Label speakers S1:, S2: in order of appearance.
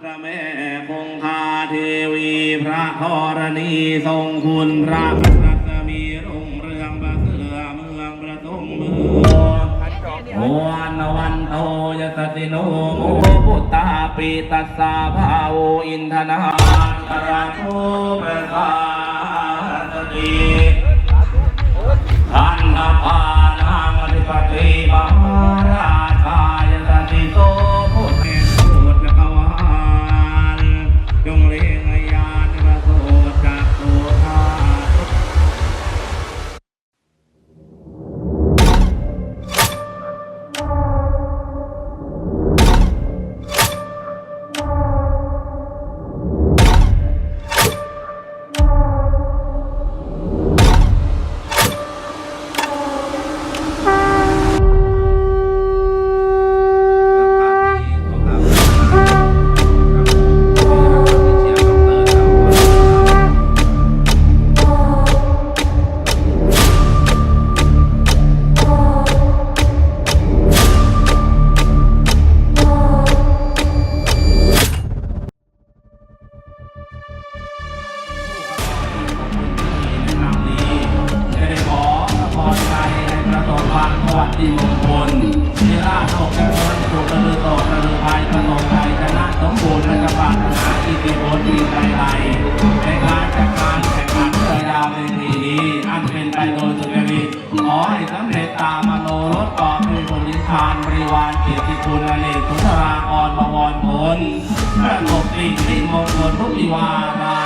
S1: พระแม่คงคาเทวีพระธรณีทรงคุณพระกษัตริย์มีรุ่งเรืองประเสริฐเมืองประทงเมืองโอวันวันโตยสติโนโมพุตตาปิตัสสาภาโวอินทนาระโตเปสาสติามสวัสดีมงคลเทราโลกเจริญสุขกระลือโตกระลือภัยประสบใจชนะสมบูรณ์และจะปรารถนาอิทธิพลมีใจใดในการจัดการแข่งขันกีฬาในทีนี้อันเป็นไปโดยสุจริตขอให้สำเร็จตามมโนรถก่อบด้วยผลนิพานบริวารเกียรติคุณอเนกสุนทรากรบวรผลประสบสิ่งที่มงคลทุกวิวาระ